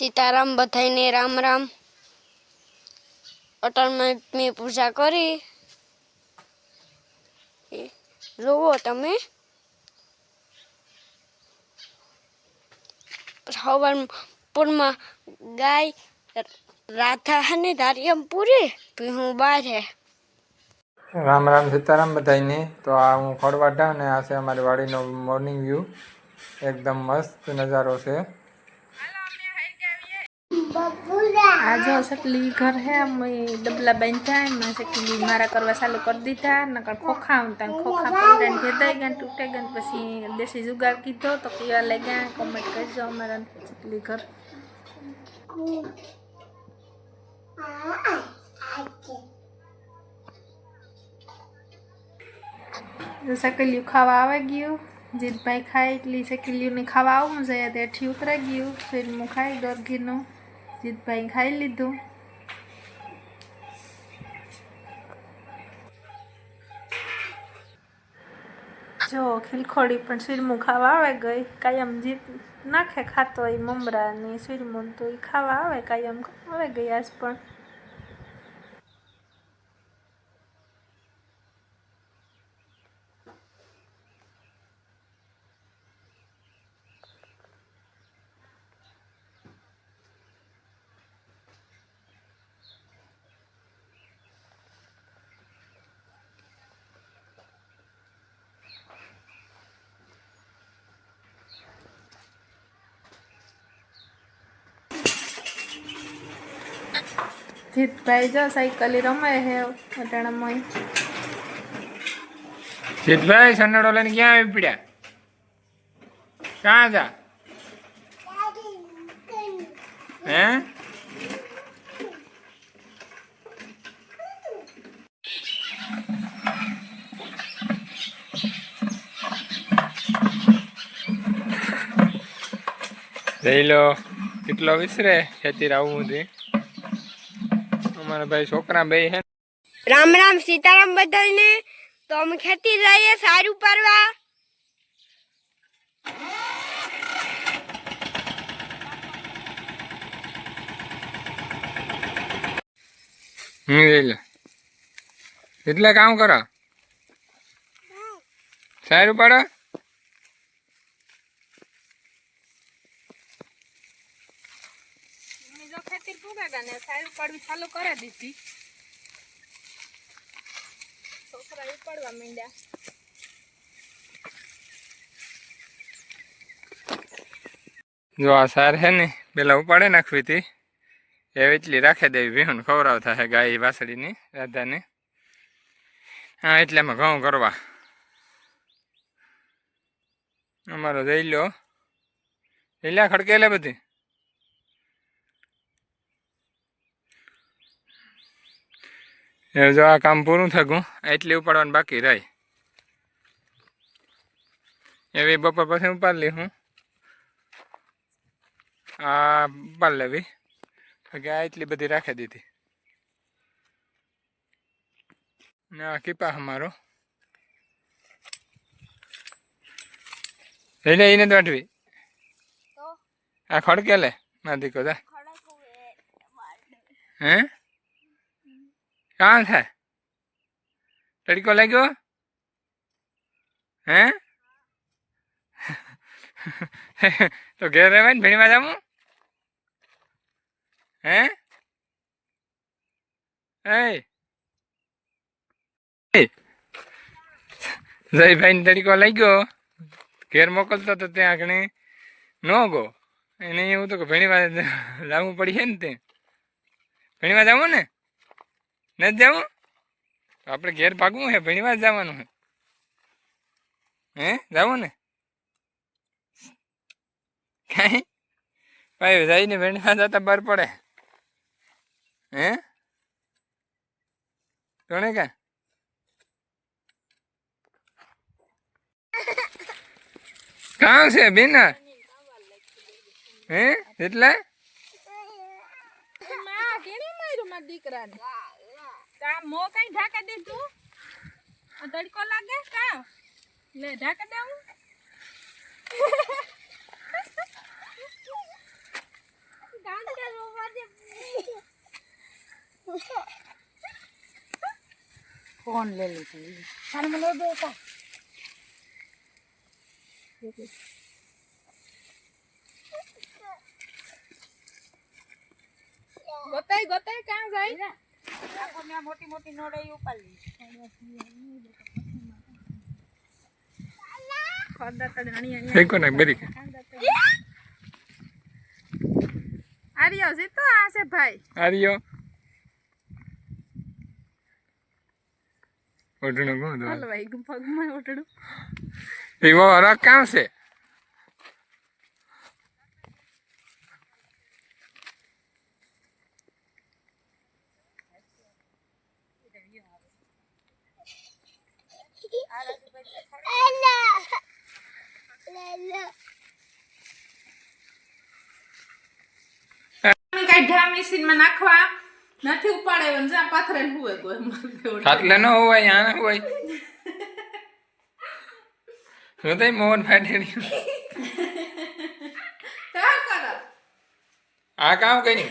સીતારામ બધાઈને રામ રામ. અટલમેન્ટની પૂજા કરી. એ જોવો તમે. સવારમાં ગાય રાધા હને ધારિયમ પૂરી puis હું બહાર હે. રામ રામ સીતારામ બધાને તો આ હું ખોડવાટા અને આ છે અમારી વાડીનો મોર્નિંગ વ્યૂ એકદમ મસ્ત નજારો છે. આ જો શકલી ઘર હે, અમે ડબલા બાંધ્યા, એમાં સટલી મારા કરવા ચાલુ કરી દીધા, નકર ખોખા આવતા ને ખોખા પડીને ભેદાઈ ગયા ને તૂટે ગયા પછી દેશી જુગાર કીધો તો પીવા લઈ ગયા કમેન્ટ કરજો અમારા સટલી ઘર. સકલિયું ખાવા આવે ગયું. જીતભાઈ ખાય એટલી શકલિયુંને ખાવા આવું છે ત્યાંથી ઉતરાઈ ગયું. ફિર હું ખાઈ ગરગીનું જીતભાઈ ખાઈ લીધું. જો, ખીલખોડી પણ શીરમું ખાવા આવે ગઈ. કાયમ જીત નાખે ખાતો હોય મમરાની ને શીરમું તો એ ખાવા આવે, કાયમ આવે ગઈ આજ પણ. જીતભાઈ જો સાયકલી રમે હે અટાણામાં જીતભાઈ, સન્નડો લઈને ક્યાં આવી પડ્યા? ક્યાં જા હે? લઈ લો. કેટલો વિસરે ખેતી આવું હતી અમારા ભાઈ છોકરા બે હે રામ રામ સીતારામ બધાને તો અમે ખેતી જઈએ સારું પરવા હમ એટલે કામ કરો. સારું પાડો જો ખેતી પૂરા ને સારું પડવી ચાલુ કરી દીધી. છોકરા ઉપાડવા માંડ્યા. જો આ સાર હે ને, પેલા ઉપાડે નાખવી હતી. એ એટલી રાખી દેવી ભીહું ખવડાવતા હે ગાય વાસળીની રાધાને. હા એટલે અમે ઘઉં કરવા. અમારો જઈ લો એલા ખડકેલે બધી. એ જો આ કામ પૂરું થયું એટલી ઉપાડવાનું બાકી રહી એવી બપોર પછી ઉપાડ લઈ હું. આ ઉપાડ લેવી. કે આ એટલી બધી રાખી દીધી. ને આ કીપા અમારો. એટલે એને અટવી આ ખડકે લે ના દીકો હે? કાં થાય તડકો લાગ્યો? હે? તો ઘેર રહેવાય ને ભણીમાં જામું? હે? એ જયભાઈ ને તડકો લાગ્યો. ઘેર મોકલતો તો ત્યાં આગળ ન ગો. એને એવું તો ભણીમાં લાવવું પડી છે ને તે. ભણીવા જવું ને? નથી જવું આપણે ઘેર ભાગવું હે, ભણીવા જવાનું હે. હે, જવું ને? કઈ? ભાઈ, જઈને ભણીમાં જતા બર પડે. હે? કોને કા? કાં છે બેના હે, એટલે? દીકરાને. કા મો કઈ ઢાકા દે આ તડકો લાગે કા? લે ઢાકા દેવું કાંટા રોવા દે ફોન લઈ લીધું ગોતાય ગોતાય ક્યાં જાય? મોટી મોટી નોડાઈ ઉપાડી ફેંકો ને બરી આર્યો આ છે ભાઈ આર્યો ઓઢણું કોણ હલવાઈ ગયું પગમાં એવો હરક કામ છે કાઢ્યા નાખવા નથી ઉપાડે જ્યાં પાથરે હુએ કોઈ ખાટલે ન હોય આને હોય હું થઈ મોહન ફાટેડી આ કામ કઈ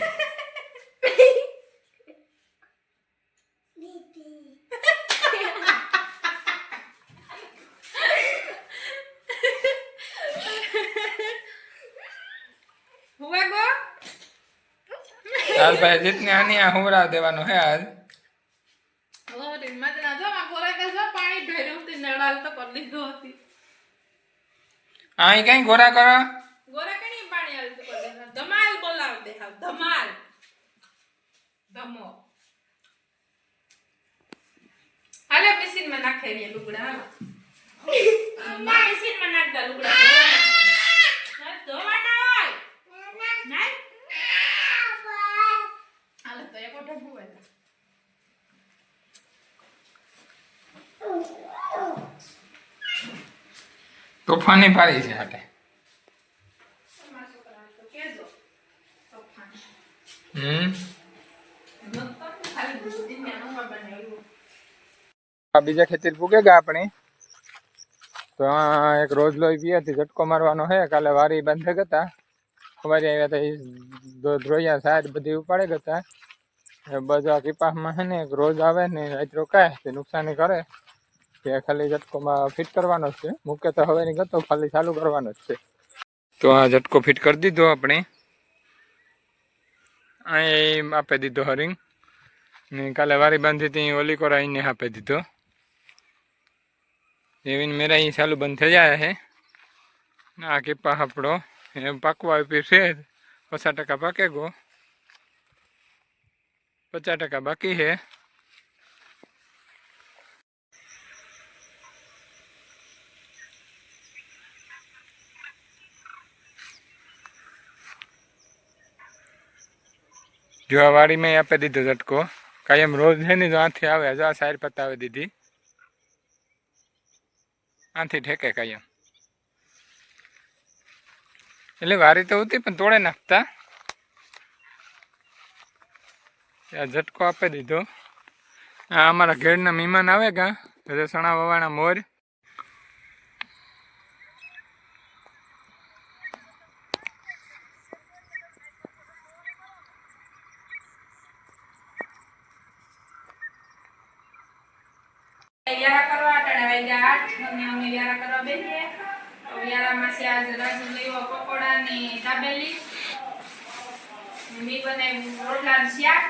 ગો ચાલ ભાઈ જીતને આની આ હુમરા દેવાનો હે આજ આઈ માં કઈ ગોરા કરો ગોરા કઈ પાણી આલ કરે ધમાલ બોલાવ દે હા ધમાલ ધમો હાલે મિસિનમાં નાખે રે લુગડા હાલો મિસિનમાં નાખ દે લુગડા ધોવાના. ધોવાના હોય નાખ. હાલો તો એક ઓઢો ભૂવે તો. તોફાની પાડી છે હાટે. બીજા ખેતર પૂગે ગયા આપણે. તો એક રોજ લોહી પીએ હતી, ઝટકો મારવાનો હે, કાલે વારી બંધ ગતા. ખબર આવ્યા હતા ધ્રોયા સાઈડ બધી ઉપાડે ગતા. એ બધા કીપાસમાં હે ને, એક રોજ આવે ને, રાત રોકાય, તે નુકસાની કરે. તે ખાલી ઝટકોમાં ફિટ કરવાનો છે. મૂકે તો હવે નહીં ગતો ખાલી ચાલુ કરવાનો જ છે. તો આ ઝટકો ફિટ કરી દીધો આપણે. અહીં આપી દીધો હરિંગ. ને કાલે વારી બાંધી હતી ઓલી કોરા એને આપી દીધો. એવીને મેરા અહીં ચાલુ બંધ થઈ જાય છે આ કીપા આપણો એ પાકવા આપી છે. પચાસ ટકા પાકે ગો. પચાસ ટકા બાકી છે. જો આ વાડીમાં આપી દીધો ઝટકો. કાયમ રોજ છે ને જો આથી આવે, હજુ આ સાઈડ પતાવી દીધી. આથી ઠેકે કાયમ એટલે વારી તો હતી પણ તોડે નાખતા. આ ઝટકો આપી દીધો. આ અમારા ઘેરના મહેમાન આવે કા રસણા વવાણા મોર. વ્યારા કરવા અટાણે વાગ્યા આઠ અને અમે વ્યારા કરવા બેસીએ તો વ્યારામાં છે આજ રાજુ લેવો પકોડા ને દાબેલી મી બનાવ્યું રોટલાનું શાક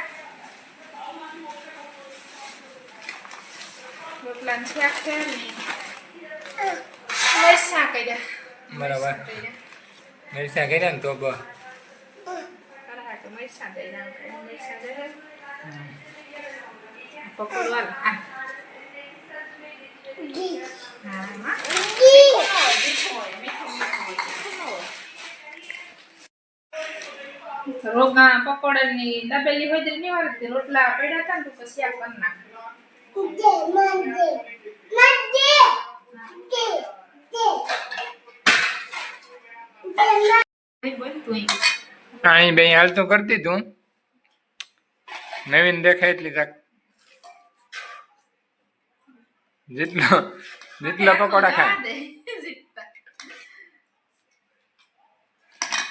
રોટલાનું શાક છે ને મરચાં કર્યા બરાબર કર્યા મરસા કર્યા ને તો બ કરાટો મરચાં કર્યા મરચાં કર્યા પકોડું હાલ આ હા હા રોગા પકોડા ની દાબેલી હોય તો નહીં વાળતી રોટલા પડ્યા હતા તો પછી આ કરી નાખ અહીં બે તો કરતી તું નવીન દેખાય એટલી તક. જેટલો જેટલા પકોડા ખાય.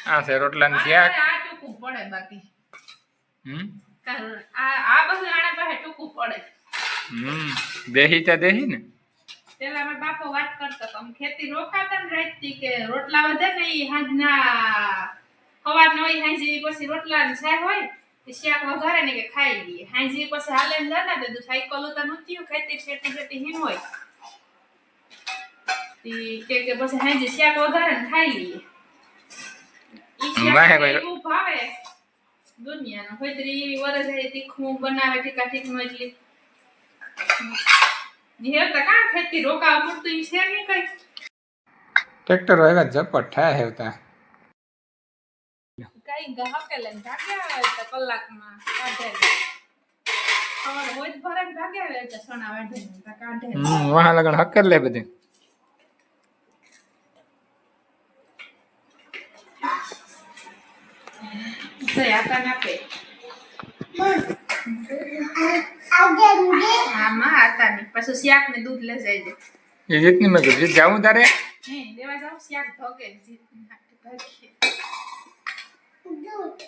આ છે રોટલાનું શાક. આ ટૂંકું પડે બાકી. હમ? આ આ બધું આના પાસે ટૂંકું પડે. હમ. દેહી તે દેહી ને? પેલા મારા બાપો વાત કરતો તો ખેતી રોકાતા ને રાતથી કે રોટલા વધે ને એ હાજના ખવાર ન હોય હાજી પછી રોટલા ને શાક હોય. શાક વઘારે ને કે ખાઈ લઈએ. હાંજી પછી હાલે ને જાના દે સાયકલ તો નહોતી ખેતી છેટી છેટી હિન હોય. કે કે પછી હાંજી શાક વઘારે ને ખાઈ લઈએ. એવું ભાવે દુનિયાનો. હોયતરી એવી વરસ હે તીખું બનાવે ઠીકા ઠીકનું એટલે. નિહેર તો કાં ખેતી રોકા પૂરતું ઈ છે નહીં કઈ. ટ્રેક્ટર એવા ઝપટ થાય હેવતા ગ્રાહકે લઈને ભાગ્યા આવે તો કલાકમાં કાઢે ખબર હોય ભરે ભાગ્યા આવે તો સોના વાઢે કાઢે હમ વાહ લગણ હક્કર લે બધી. ના પે આમાં આતા નહીં પછી શાક ને દૂધ લઈ જાય મેં કીધું. જાવું તારે? લેવા જાવ શાક ધોકે જીત ભાગીએ જીત ભાઈ ધોકે પૈસા રે પકડાય